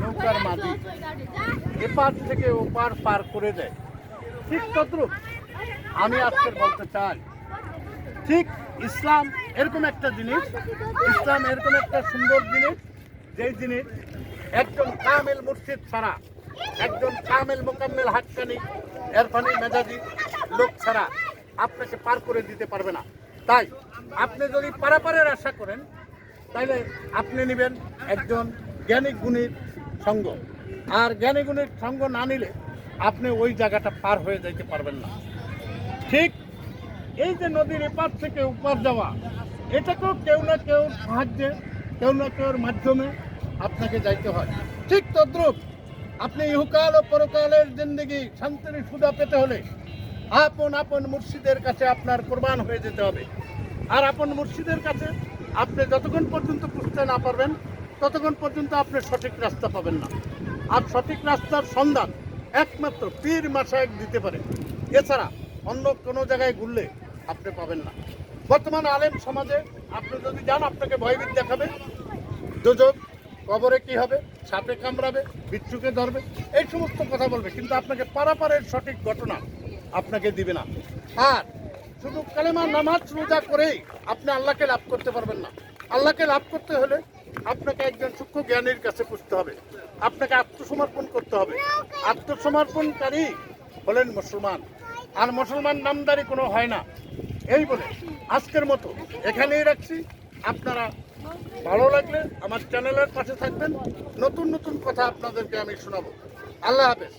নৌকার মাঝি। এপার থেকে ওপার পার করে দেয়। ঠিক তদ্রুপ, আমি আজকে বলতে চাই, ঠিক ইসলাম এরকম একটা জিনিস, ইসলাম এরকম একটা সুন্দর জিনিস, যেই জিনিস একজন কামেল মুর্শিদ ছাড়া, একজন কামেল মোকাম্মেল হাক্কানি, এরফানি মেজাজি লোক ছাড়া আপনাকে পার করে দিতে পারবে না। তাই আপনি যদি পারাপারের আশা করেন তাহলে আপনি নেবেন একজন জ্ঞানী গুণীর সঙ্গ। আর জ্ঞানী গুণীর সঙ্গ না নিলে আপনি ওই জায়গাটা পার হয়ে যাইতে পারবেন না। ঠিক এই যে নদীর এপার থেকে উপার যাওয়া এটাকেও কেউ না কেউ সাহায্যে, কেউ না কেউর মাধ্যমে আপনাকে যাইতে হয়। ঠিক তদ্রুপ আপনি ইহুকাল ও পরকালের জিন্দগি শান্তির সুদা পেতে হলে আপন আপন মুর্শিদের কাছে আপনার কোরবান হয়ে যেতে হবে। আর আপন মুর্শিদের কাছে আপনি যতক্ষণ পর্যন্ত পুষতে না পারবেন, ততক্ষণ পর্যন্ত আপনি সঠিক রাস্তা পাবেন না। আর সঠিক রাস্তার সন্ধান একমাত্র পীর মাসায়ক দিতে পারে। এছাড়া অন্য কোনো জায়গায় ঘুরলে আপনি পাবেন না। বর্তমান আলেম সমাজে আপনি যদি যান, আপনাকে ভয়ভীত দেখাবে। দুযোগ কবরে কি হবে? সাপে কামড়াবে, বিচ্ছুকে ধরবে, এই সমস্ত কথা বলবে। কিন্তু আপনাকে পারাপারের সঠিক ঘটনা আপনাকে দিবে না। আর শুধু কালেমা নামাজ রোজা করেই আপনি আল্লাহকে লাভ করতে পারবেন না। আল্লাহকে লাভ করতে হলে আপনাকে একজন সূক্ষ্ম জ্ঞানীর কাছে পুষতে হবে। আপনাকে আত্মসমর্পণ করতে হবে। আত্মসমর্পণকারী হলেন মুসলমান। আর মুসলমান নামদারি কোনো হয় না। এই বলে আজকের মতো এখানেই রাখছি। আপনারা ভালো লাগলে আমার চ্যানেলের পাশে থাকবেন। নতুন নতুন কথা আপনাদেরকে আমি শোনাবো। আল্লাহ হাফেজ।